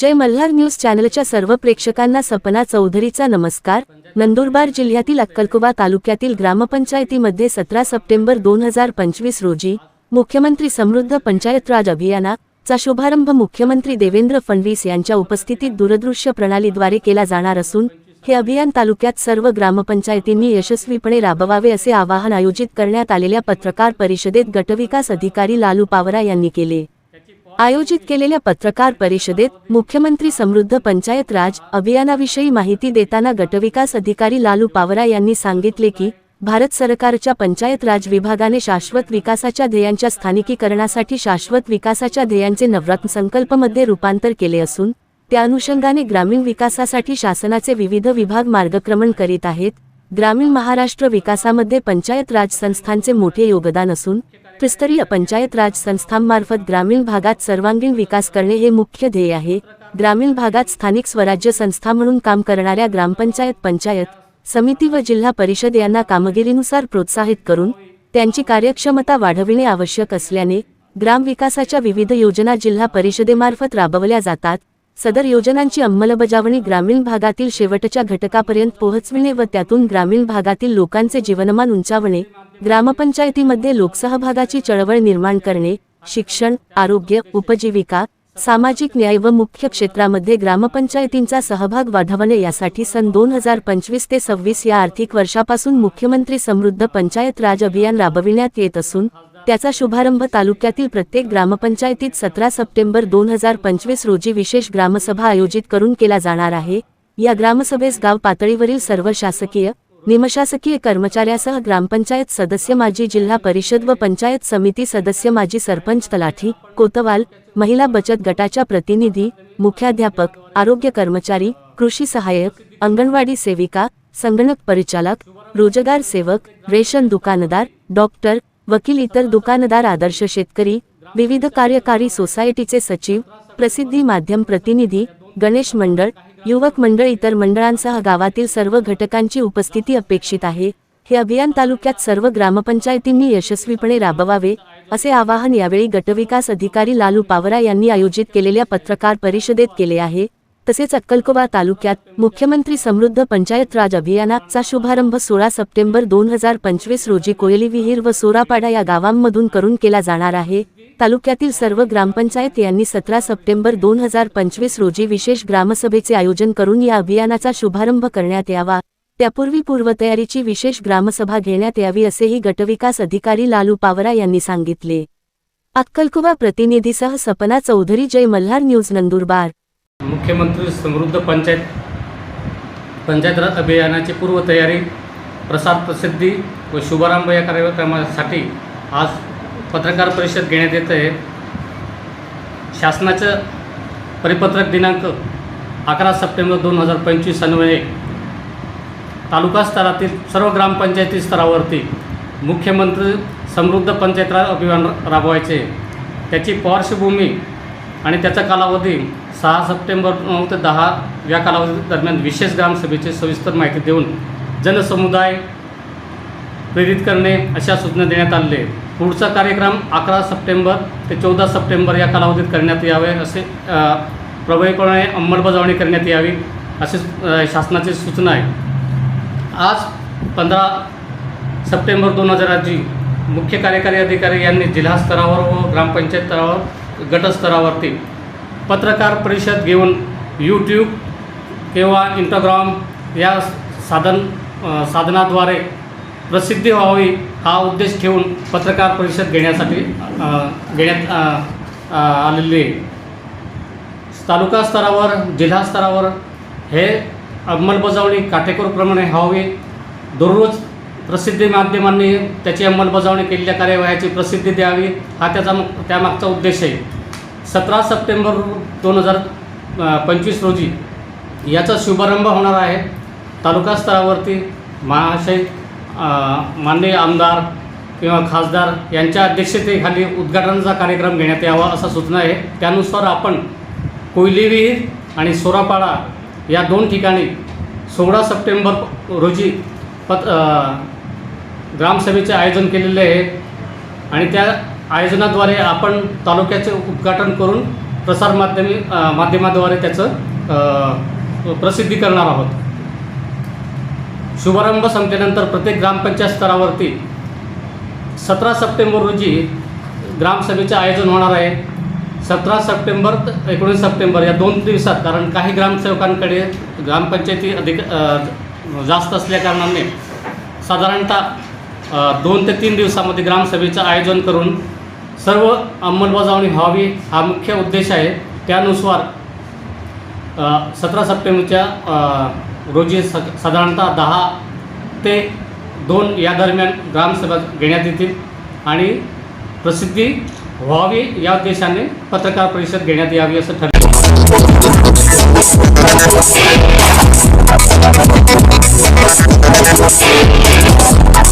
जय Malhar news चॅनलच्या सर्व प्रेक्षकांना सपना चौधरीचा नमस्कार. नंदुरबार जिल्ह्यातील अक्कलकुबा तालुक्यातील ग्रामपंचायतीमध्ये सतरा सप्टेंबर दोन हजार पंचवीस रोजी मुख्यमंत्री समृद्ध पंचायत राज अभियानाचा शुभारंभ मुख्यमंत्री देवेंद्र फडणवीस यांच्या उपस्थितीत दूरदृश्य प्रणालीद्वारे केला जाणार असून हे अभियान तालुक्यात सर्व ग्रामपंचायतींनी यशस्वीपणे राबवावे असे आवाहन आयोजित करण्यात आलेल्या पत्रकार परिषदेत गटविकास अधिकारी लालू पावरा यांनी केले. आयोजित केलेल्या पत्रकार परिषदेत मुख्यमंत्री समृद्ध पंचायत राज अभियानाविषयी माहिती देताना गटविकास अधिकारी लालू पावरा यांनी सांगितले की भारत सरकारच्या पंचायत राज विभागाने शाश्वत विकासाच्या ध्येयांच्या स्थानिकीकरणासाठी शाश्वत विकासाच्या ध्येयांचे नवरत्न संकल्पमध्ये रूपांतर केले असून त्या अनुषंगाने ग्रामीण विकासासाठी शासनाचे विविध विभाग मार्गक्रमण करीत आहेत. ग्रामीण महाराष्ट्र विकासामध्ये पंचायत राज संस्थांचे मोठे योगदान असून त्रिस्तरीय पंचायत राज संस्थांमार्फत ग्रामीण भागात सर्वांगीण विकास करणे हे मुख्य ध्येय आहे. ग्रामीण भागात स्थानिक स्वराज्य संस्था म्हणून काम करणाऱ्या ग्रामपंचायत पंचायत समिती व जिल्हा परिषद यांना कामगिरीनुसार प्रोत्साहित करून त्यांची कार्यक्षमता वाढविणे आवश्यक असल्याने ग्रामविकासाच्या विविध योजना जिल्हा परिषदेमार्फत राबवल्या जातात. सदर योजनांची अंमलबजावणी ग्रामीण भागातील शेवटच्या घटकापर्यंत पोहोचविणे व त्यातून ग्रामीण भागातील लोकांचे जीवनमान उंचावणे ग्रामपंचायतीमध्ये लोकसहभागाची चळवळ निर्माण करणे शिक्षण आरोग्य उपजीविका सामाजिक न्याय व मुख्य क्षेत्रामध्ये ग्रामपंचायतींचा सहभाग वाढवणे यासाठी सन दोन हजार पंचवीस ते सव्वीस या आर्थिक वर्षापासून मुख्यमंत्री समृद्ध पंचायत राज अभियान राबविण्यात येत असून त्याचा शुभारंभ तालुक्यातील प्रत्येक ग्रामपंचायतीत सतरा सप्टेंबर दोन हजार पंचवीस रोजी विशेष ग्रामसभा आयोजित करून केला जाणार आहे. या ग्रामसभेस गाव पातळीवरील सर्व शासकीय निमशासकीय कर्मचाऱ्यासह ग्रामपंचायत सदस्य माजी जिल्हा परिषद व पंचायत समिती सदस्य माजी सरपंच तलाठी कोतवाल महिला बचत गटाच्या प्रतिनिधी मुख्याध्यापक आरोग्य कर्मचारी कृषी सहाय्यक अंगणवाडी सेविका संगणक परिचालक रोजगार सेवक रेशन दुकानदार डॉक्टर वकील इतर दुकानदार आदर्श शेतकरी विविध कार्यकारी सोसायटीचे सचिव प्रसिद्धी माध्यम प्रतिनिधी गणेश मंडळ युवक मंडळ इतर मंडळांसह गावातील सर्व घटकांची उपस्थिती अपेक्षित आहे. हे अभियान तालुक्यात सर्व ग्रामपंचायतींनी यशस्वीपणे राबवावे असे आवाहन यावेळी गटविकास अधिकारी लालू पावरा यांनी आयोजित केलेल्या पत्रकार परिषदेत केले आहे. तसेच अक्कलकोबा तालुक्यात मुख्यमंत्री समृद्ध पंचायत राज अभियानाचा शुभारंभ सोळा सप्टेंबर दोन हजार पंचवीस रोजी कोयली विहीर व सोरापाडा या गावांमधून करून केला जाणार आहे. तालुक्यातील सर्व ग्रामपंचायत यांनी सतरा सप्टेंबर दोन हजार पंचवीस रोजी विशेष ग्रामसभेचे आयोजन करून या अभियानाचा शुभारंभ करण्यात यावा. त्यापूर्वी पूर्वतयारीची विशेष ग्रामसभा घेण्यात यावी असेही गटविकास अधिकारी लालू पावरा यांनी सांगितले. अक्कलकुवा प्रतिनिधीसह सपना चौधरी जय मल्हार न्यूज नंदुरबार. मुख्यमंत्री समृद्ध पंचायत पंचायत अभियानाची पूर्वतयारी प्रसार प्रसिद्धी व शुभारंभ या कार्यक्रमासाठी आज पत्रकार परिषद घेण्यात येत आहे. शासनाचं परिपत्रक दिनांक अकरा सप्टेंबर दोन हजार पंचवीस अन्वये. तालुका स्तरातील सर्व ग्रामपंचायती स्तरावरती मुख्यमंत्री समृद्ध पंचायत राज अभियान राबवायचे. त्याची पार्श्वभूमी आणि त्याचा कालावधी सहा सप्टेंबर नऊ ते दहा या कालावधी दरम्यान विशेष ग्रामसभेची सविस्तर माहिती देऊन जनसमुदाय प्रेरित करणे अशा सूचना देण्यात आलेल्या आहेत. पुढचा कार्यक्रम अकरा सप्टेंबर ते चौदा सप्टेंबर या कालावधीत करण्यात यावे असे प्रभावीपणे अंमलबजावणी करण्यात यावी असे शासनाची सूचना आहे आज पंधरा सप्टेंबर दोन हजार रोजी मुख्य कार्यकारी अधिकारी यांनी जिल्हा स्तरावर व ग्रामपंचायत स्तरावर गटस्तरावरती पत्रकार परिषद घेऊन यूट्यूब किंवा इंस्टाग्राम या साधन साधनाद्वारे प्रसिद्धी व्हावी हा उद्देश ठेवून पत्रकार परिषद घेण्यासाठी घेण्यात आलेली आहे. तालुका स्तरावर जिल्हा स्तरावर हे अंमलबजावणी काटेकोरप्रमाणे व्हावी. दररोज प्रसिद्धी माध्यमांनी त्याची अंमलबजावणी केलेल्या कार्यवाहीची प्रसिद्धी द्यावी हा त्याचा त्यामागचा उद्देश आहे. सतरा सप्टेंबर दोन हजार पंचवीस रोजी याचा शुभारंभ होणार आहे. तालुका स्तरावरती महाशय माननीय आमदार किंवा खासदार यांच्या अध्यक्षतेखाली उद्घाटनाचा कार्यक्रम घेण्यात यावा असा सूचना आहे. त्यानुसार आपण कोयली विहीर आणि सोरापाडा या दोन ठिकाणी सोळा सप्टेंबर रोजी पत ग्रामसभेचे आयोजन केलेले आहे आणि त्या आयोजनाद्वारे आपण तालुक्याचे उद्घाटन करून प्रसारमाध्यमी माध्यमाद्वारे त्याचं प्रसिद्धी करणार आहोत. शुभारंभ संपल्यानंतर प्रत्येक ग्रामपंचायत स्तरावरती सतरा सप्टेंबर रोजी ग्रामसभेचे आयोजन होणार आहे. सतरा सप्टेंबर एकोणीस सप्टेंबर या दोन दिवसात कारण काही ग्रामसेवकांकडे ग्रामपंचायती अधिक जास्त असल्याकारणाने साधारणतः दोन ते तीन दिवसामध्ये ग्रामसभेचं आयोजन करून सर्व अंमलबजावणी व्हावी हा मुख्य उद्देश आहे. त्यानुसार सतरा सप्टेंबरच्या रोजी स साधारणतः दहा ते दोन या दरम्यान ग्रामसभा घेण्यात येतील. आणि प्रसिद्धी व्हावी या उद्देशाने पत्रकार परिषद घेण्यात यावी असं ठरलं.